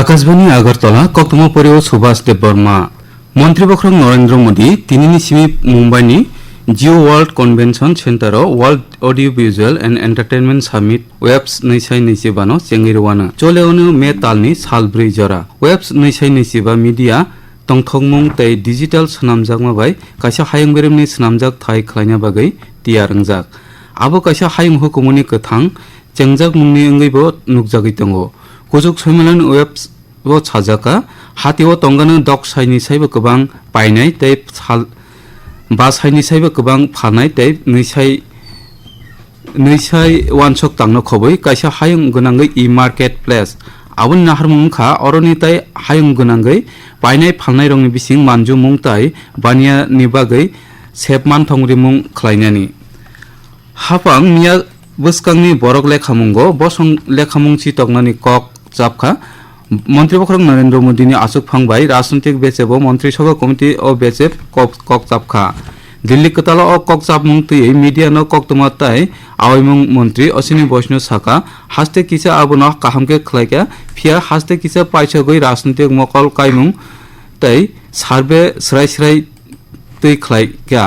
আকাশবাণী আগরতলা ককমো পরেও সুভাষ দেব বর্মা। মন্ত্রী বখরং নরেন্দ্র মোদী তিনি নিশিমি মুম্বাইনি, Jio World Convention Centre World Audio Visual and Entertainment Summit, WAVES নৈশাই নৈশিবানো, চেঙ্গিরওয়ানা। চলেওনো মে তালনি সাল জরা। ওয়েবস নৈশাই নৈশিবা media tongthokmung tei digital swnamjakma bai kaisa hayung beremni swnamjak thai khlaina bagui tiya rongjak abo kaisa hayung hukumuni kwthang chengjak mungni ongei bo nukjagui tongo kujuk soimalan web bo sajaka hatio tongano dok saini saibo kwbang painai tei sal ba saini saibo kwbang phanai tei nisai nisai wansok tangno khoboi kaisa hayung gonangai e market place oroni tai hayung gwnangui painai phalnai rongni bising manju mung tai bania ni bagui sepman thongrimung khlainani hapang miya bwskangni borok lekhamungo bosong lekhamungchi toknani kok chapkha মন্ত্রী বখরং নরেন্দ্র মোদীনি আসুক ফাংবাই রাজনৈতিক বেচেব মন্ত্রিসভা committee ও বেচেব কক চাপখা দিল্লি কতাল ও কক চাপমুং তুই মিডিয়া ন কক তোমাতাই আওয়াইমুং মন্ত্রী অশ্বিনী বৈষ্ণব সাকা হাস্তে কিসা আবন কাহামকে খলাইকা ফিয়া হাস্তে কিসা পাইছা গই রাজনৈতিক মকল কাইমুং তাই সার্ভে স্রাই স্রাই তুই খলাইকা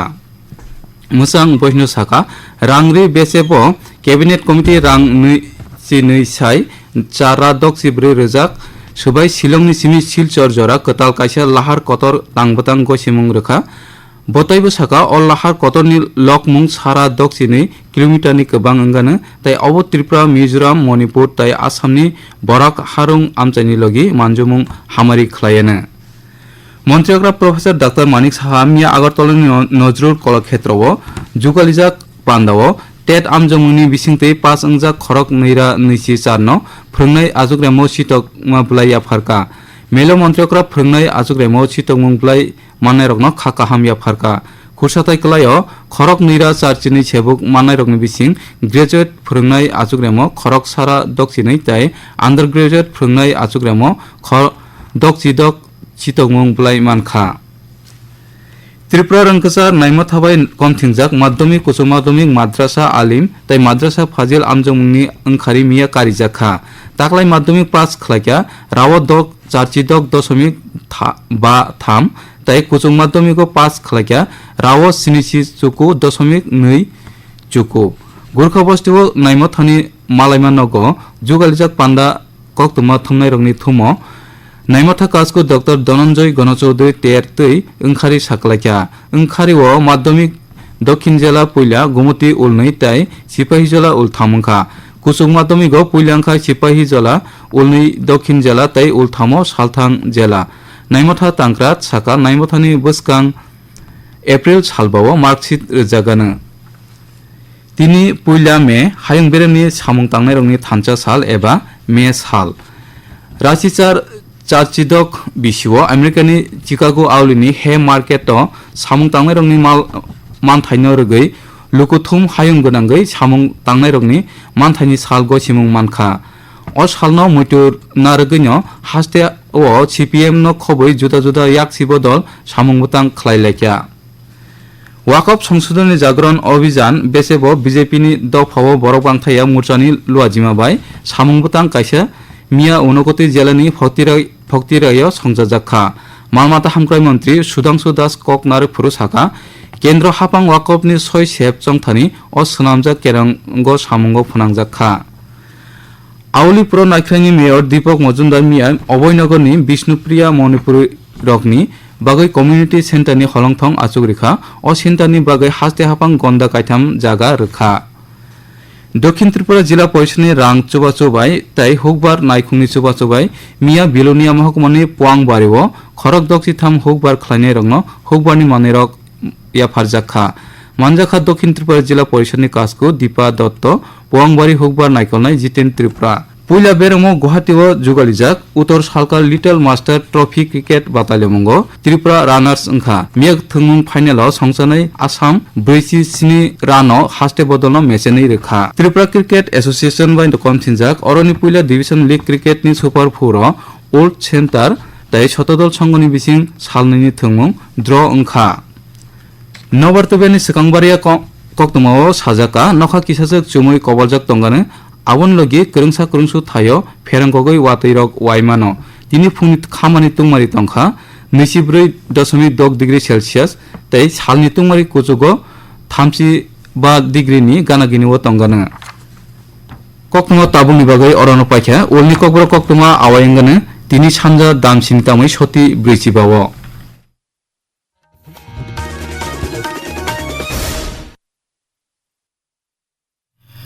musang bohno saka rangri besebo cabinet committee rang nui si nui sai chara dok si bri rejak subai silongni simi silchor jora katal kaisa lahar kotor tangbatang go বতাইবসাকা অল্লাহার কতনি লকমুং সারা দক্ষিণে কিলোমিটারনি গোবাংগানো তাই অব ত্রিপুরা, মিজোরাম, মণিপুর, তাই আসামনি বরাক, হারুং, আমচাইনি লগি মানজুমুং হামারি খ্লায়েনো মন্ত্রীগ্রা প্রফেসর ডাক্তার মানিক সাহা, মিয়া আগরতলানি নজরুল কলক্ষেত্রও যুগালিজাক পান্ডাও টেট আমজমুনি বিসিংতে পাঁচ অংজাক খরক নৈরা নৈসি চারন ফ্রংনাই আজুগ্রাম সিটক বুলাইয়া ফারকা। মেলো মন্ত্রকরা ফ্রংনাই আজুগ্রাম সিটক মুংলাই mannairokno khaka hamya pharka khursatai klaio khorok nira charchini chebuk mannairokni bising graduate phurungnai achugremo khorok sara dokchinai tai undergraduate phurungnai achugremo khor dokchidok chitongmung blai mankha Tripura রঙ্কসার নাইমত হাবাই কনথিংজাক মাধ্যমিক উচ্চ মাধ্যমিক মাদ্রাসা আলিম তাই মাদ্রাসা ফাজিল আমজমুংনি ওंखारि মিয়া কারিজাখা তাকলাই মাধ্যমিক পাস খলাইকা রাওয়া দক চারচি দক দশমিক বা থাম তাই কুচুক মাধ্যমিকও পাস খালাইয়া রাও সিনিসি চুকু দশমিক নই চুকু। গুরখা বস্তিও নাইম থানি মালাইমা নগো যুগালিজাক পান্ডা কক্তমা থামনাই রংনি থুমো নাইমাথা কাজকু ডক্টর ধনঞ্জয় গণচৌধুরী টের তৈ ওংখারি সাকলাইকা। ওংখারি ও মাধ্যমিক দক্ষিণ জেলা পইলা গুমতি উলনৈ তাই সিপাহী জেলা উল থামুখা কুসুক মাধ্যমিক পইলাংখা সিপাহী জেলা উলনৈ দক্ষিণ জেলা তাই উল থামো সালথাং জেলা। नाइमथा तांग्रा साका नाइमथानि बोस्कां एप्रिल सालबाव मार्कशीट रोजागानो তিনি পইলা মে হায়ং বেরেমনি সামুং তাংনাই রংনি থানচা সাল এবা মে সাল। রাশিচার চার্চিদক বিশিও আমেরিকানি চিকাগো আউলিনি হে মার্কেট সামুং তাংনাই রংনি মাল, মানথাইন রগৈ লুকুথুম হায়ং গনাঙ্গৈ সামুং তাংনাই রংনি মানথাইনি সাল গো সিমুং মানখা। o salno muitur nargunyo haste o CPM no khoboi juda juda yak sibo dol samungmutang khlailaikya ওয়াকফ সংশোধনী জাগরণ অভিযান বেসেব বিজেপিনি দফাব বরক বাংথাইয়া মুরচানি লুয়াজিমাবাই সামংবতাং কাইসা মিয়া ঊনকতি জেলানি ভক্তিরায় সংজাজাখা মালমাতা হামক্রাই মন্ত্রী সুধাংশু দাস কক নারে ফুরুসাকা কেন্দ্র হাপাং ওয়াকফনি ছয় সেব চংথানি অ সোনামজা কেরঙ্গ সামঙ্গ ফোনাংজাখা আউলিপুর নাইখ্রাইনি মেয়র দীপক মজুমদার মিয়া অভয়নগরনি বিষ্ণুপ্রিয়া মণিপুর রকনি বাগৈ কমিউনিটি সেন্টারনি হলংথং আচুক রেখা অ সেন্টারনি বাগৈ হাস্তে হাপাং গন্দা কাইথাম জাগা রেখা দক্ষিণ ত্রিপুরা জেলা পরিষদনি রাং চোবা চোবাই, তাই হুকবার নাইখুংনি চোবা চোবাই, মিয়া বিলোনিয়া মহকুমানি পোয়াং বারিও খরক দক্ষি থাম হুকবার খালাইনাই রংনো হুকবারনি মানেরক ইয়া মাঞ্জাখাত দক্ষিণ ত্রিপুরা জেলা পরিষদনি কাজকু দীপা দত্ত, পোয়াংবাড়ি হুকবার নাইকলনাই জিতেন ত্রিপুরা। পুইলা বেরমো গুহাটি ও যুগালিজাক উত্তর সালকার লিটল মাস্টার ট্রফি ক্রিকেট বাতালিমঙ্গ ত্রিপুরা রানার্স ওংখা মেঘ থুংমুং ফাইনালাव সংসানাই আসাম, ব্রৈচি স্নি রানো হাস্তে বদলন মেচেনি রেখা। ত্রিপুরা ক্রিকেট এসোসিয়েশন বাই দকম থিনজাক অরনি পুইলা ডিভিশন লিগ ক্রিকেট নি সুপার ফোর ওল্ড সেন্টার, তাই শতদল সংগনি বিসিং সালনি থুংমুং ড্র ওংখা নবর্তবেনি সিকাংবারিয়া কক্তমাও সাজাকা নখা কিসাসক চুমুই কবলজাক তঙ্গানে, আবন লগি ক্রংসা ক্রংসু থায় ফেরাঙ্গগৈ ওয়াতৈরক ওয়াইমানো। তিনি ফুনি খামানি তুংমারি তংখা নৈচিব্রৈ দশমিক দশ ডিগ্রি সেলসিয়াস তাই সালনি তুংমারি কুচুগো, থামচি বা ডিগ্রিনি গানাগিনিও তঙ্গানো। কক্তমা তাবুংনি বাগৈ অরণ্য পাইখা ওলনি কক্র কক্তমা আওয়াইঙ্গানে তিনি সানজা দামসিন তামৈ সতী বৃচিবাও